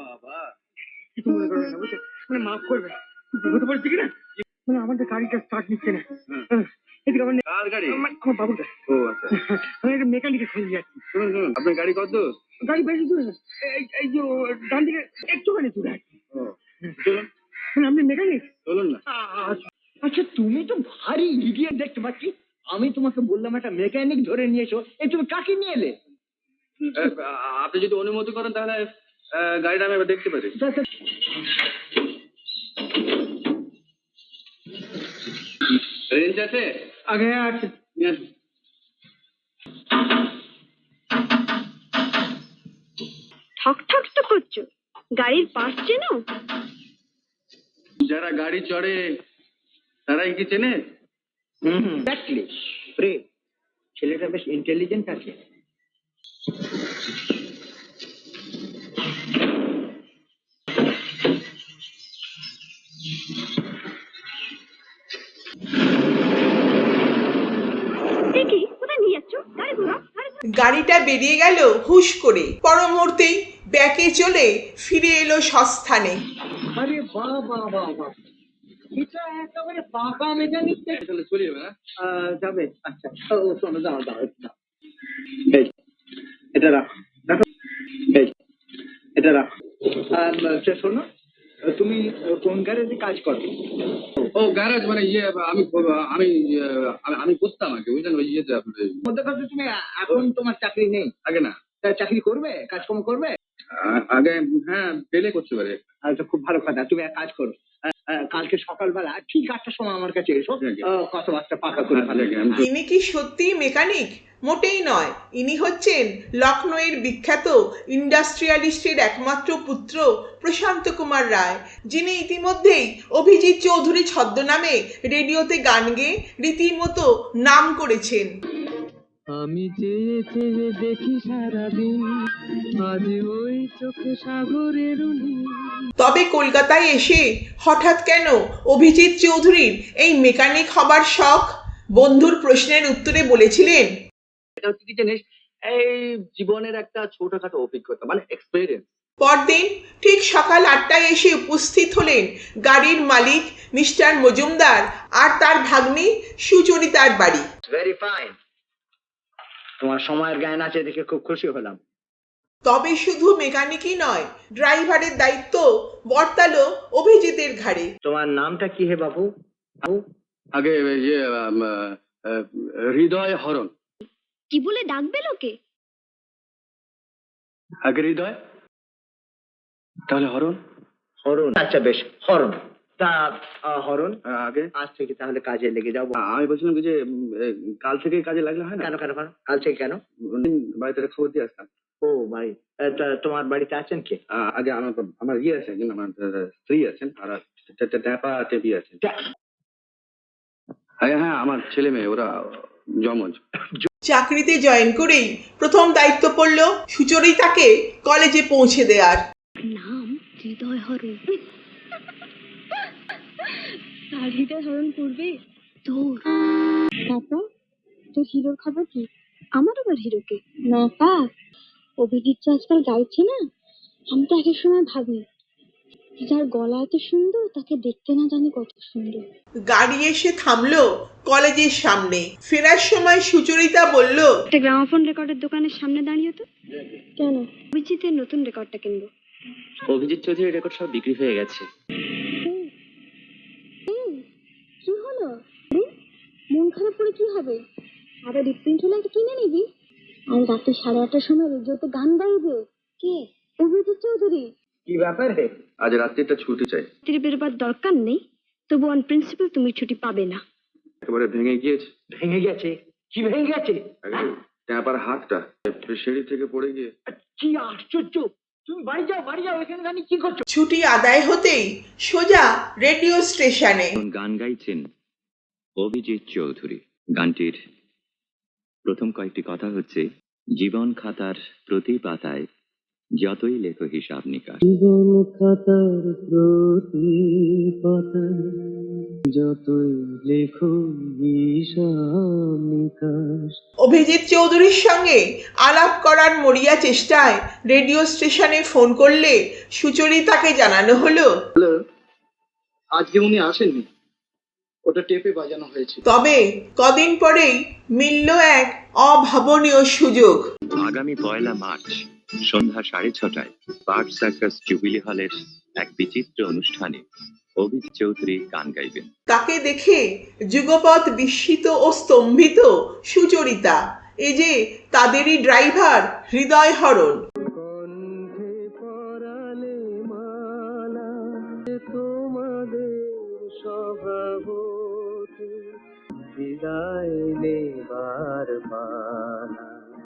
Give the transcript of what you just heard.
বাবা। কিছু মনে করবে না বুঝছ মানে মাফ করবে বিপদে পড়েছে কিনা মানে আমাদের গাড়িটা স্টার্ট নিচ্ছে না। হ্যাঁ, এদিকে আমার কার গাড়ি? আমার আমার বাবুটা। ও আচ্ছা। আমি একটা মেকানিকে খুঁজে যাচ্ছি শুনুন শুনুন আপনার গাড়ি কত? গাড়ি বেশি দূরে। না এই এই যে ডান দিকে একটুখানি দূরে আছে চলুন। মানে আপনি মেকানিক চলুন না। আচ্ছা। তুমি তো ভারী ইডিয়েট দেখতে পাচ্ছি। আমি তোমাকে বললাম একটা মেকানিক ধরে নিয়ে এসো। এই তুমি কাকে নিয়ে এলে? আপনি যদি অনুমতি করেন তাহলে গাড়িটা আমি দেখতে পারি। রেঞ্জ আছে? আগে আছে। ঠক ঠক তো করছ। গাড়ির পাশ চেনো? যারা গাড়ি চড়ে তারাই কি চেনে? হুম ছেলেটা বেশ ইন্টেলিজেন্ট আছে। গাড়িটা বেরিয়ে গেল হুশ করে। পর মুহূর্তেই ব্যাকে চলে ফিরে এলো সস্থানে। আরে বাহ বাহ বাহ বাহ। এটা একেবারে পাকা মেকানিক। চলে যাবে না যাবে। আচ্ছা ও শোনো দাও দাও এটা রাখ। এটা রাখ। আর শোনো তুমি কোন গ্যারেজে কাজ করো? ও গ্যারেজ মানে ইয়ে আমি আমি আমি- করতাম আগে বুঝলেন? ওই ইয়েতে মধ্যে কথা তুমি এখন তোমার চাকরি নেই। আগে না। চাকরি করবে? কাজকর্ম করবে? আগে হ্যাঁ পেলে করতে পারে। আচ্ছা খুব ভালো কথা। তুমি এক কাজ করো। কালকে সকালবেলা ঠিক আটটার সময় আমার কাছে এসো। কথাবার্তা পাকা করে আচ্ছা, আমি ইনি কি সত্যি মেকানিক? মোটেই নয়। ইনি হচ্ছেন লখনৌয়ের বিখ্যাত ইন্ডাস্ট্রিয়ালিস্টের একমাত্র পুত্র প্রশান্ত কুমার রায় যিনি ইতিমধ্যেই অভিজিৎ চৌধুরী ছদ্মনামে রেডিওতে গান গেয়ে রীতিমতো নাম করেছেন। আমি চেয়ে চেয়ে দেখি সারাদিন আজ ওই চোখে সাগরের তবে কলকাতায় এসে হঠাৎ কেন অভিজিৎ চৌধুরীর এই মেকানিক হবার শখ? বন্ধুর প্রশ্নের উত্তরে বলেছিলেন এটা হচ্ছে কি জানিস? এই জীবনের একটা ছোটখাটো অভিজ্ঞতা মানে এক্সপেরিয়েন্স পরদিন ঠিক সকাল আটটায় এসে উপস্থিত হলেন গাড়ির মালিক মিস্টার মজুমদার আর তার ভাগ্নি সুচরিতার বাড়ি। ভেরি ফাইন তোমার সময়ের জ্ঞান আছে দেখে খুব খুশি হলাম। তবে শুধু মেকানিকই নয় ড্রাইভারের দায়িত্ব বর্তালো অভিজিতের ঘাড়ে। তোমার নামটা কি হে বাবু? বাবু আগে ইয়ে হৃদয় হরণ। কি বলে ডাকবে লোকে? আগে হৃদয় তাহলে হরণ। হরণ। আচ্ছা বেশ হরণ। তা আহ, হরণ আহ, আগে। আজ থেকে তাহলে কাজে লেগে যাব। আ- আমি বলছিলাম কি যে উম, এ, কাল থেকে কাজে লাগলে হয় না? কেন কেন কেন কাল থেকে কেন? বাড়িতে একটা খবর দিয়ে আসতাম। ও ভাই আহ, তা তোমার বাড়িতে আছেন কে? আ- আগে আমার আমার ইয়ে আছে আমার স্ত্রী আছেন আর ট্যাপা টেপি আছেন। হ্যাঁ হ্যাঁ আমার ছেলে মেয়ে ওরা জমজ চাকরিতে জয়েন করেই প্রথম দায়িত্ব পড়ল সুচরিতাকে কলেজে পৌঁছে দেওয়ার নাম হৃদয় হরণ। তার হৃদয় হরণ করবে তোর। তারপর তোর হিরোর খবর কি? আমার আবার হিরোকে না পা অভিজিৎ আজকাল গাইছে না, আমি তো এক এক সময় ভাবি যার গলা এত সুন্দর তাকে দেখতে না জানি কত সুন্দর। গাড়ি এসে থামলো কলেজের সামনে। ফেরার সময় সুচরিতা বলল একটা গ্রামাফোন রেকর্ডের দোকানের সামনে দাঁড়িয়ে তো। কেন? অভিজিতের নতুন রেকর্ডটা কিনবো। অভিজিৎ চৌধুরীর রেকর্ড সব বিক্রি হয়ে গেছে। কি হলো? আরে, মন খারাপ করে কি হবে? আবার রিপ্রিন্ট হলে একটা কিনে নিবি? আর রাতে সাড়ে আটটার সময় রেডিওতে গান গাইবে। কে? অভিজিৎ চৌধুরী। কি ব্যাপার হে? আজ রাত্রিটা ছুটি চাই। রাত্রি বেরোবার দরকার নেই তবু অন প্রিন্সিপাল তুমি ছুটি পাবে না। একেবারে ভেঙে গিয়েছে। ভেঙে গেছে? কি ভেঙে গেছে? ট্যাপার হাতটা সিঁড়ি থেকে পড়ে গিয়ে। কি আশ্চর্য! তুমি বাড়ি যাও বাড়ি যাও এখানে জানি কি করছ? ছুটি আদায় হতেই সোজা রেডিও স্টেশনে গান গাইছেন অভিজিৎ চৌধুরী। গানটির প্রথম কয়েকটি কথা হচ্ছে জীবন খাতার প্রতি পাতায় যতই লেখো হিসাব নিকাশ। জীবন খাতার প্রতি পাতায় যতই লেখো হিসাব নিকাশ। অভিজিৎ চৌধুরীর সঙ্গে আলাপ করার মরিয়া চেষ্টায় রেডিও স্টেশনে ফোন করলে সুচরিতাকে জানানো হলো হ্যালো আজকে উনি আসেননি। ওটা টেপে বাজানো হয়েছে। তবে কদিন পরেই মিলল এক অভাবনীয় সুযোগ। আগামী পয়লা মার্চ। সন্ধ্যা সাড়ে ছটায় পার্ক সার্কাস জুবিলি হলের এক বিচিত্র অনুষ্ঠানে অভিজিৎ চৌধুরী গান গাইবেন। তাকে দেখে যুগপৎ বিস্মিত ও স্তম্ভিত সুচরিতা? এ যে তাদেরই ড্রাইভার হৃদয় হরণ। কণ্ঠে পরালে মালা তোমাদের স্বভাব বিদায় নেবার পা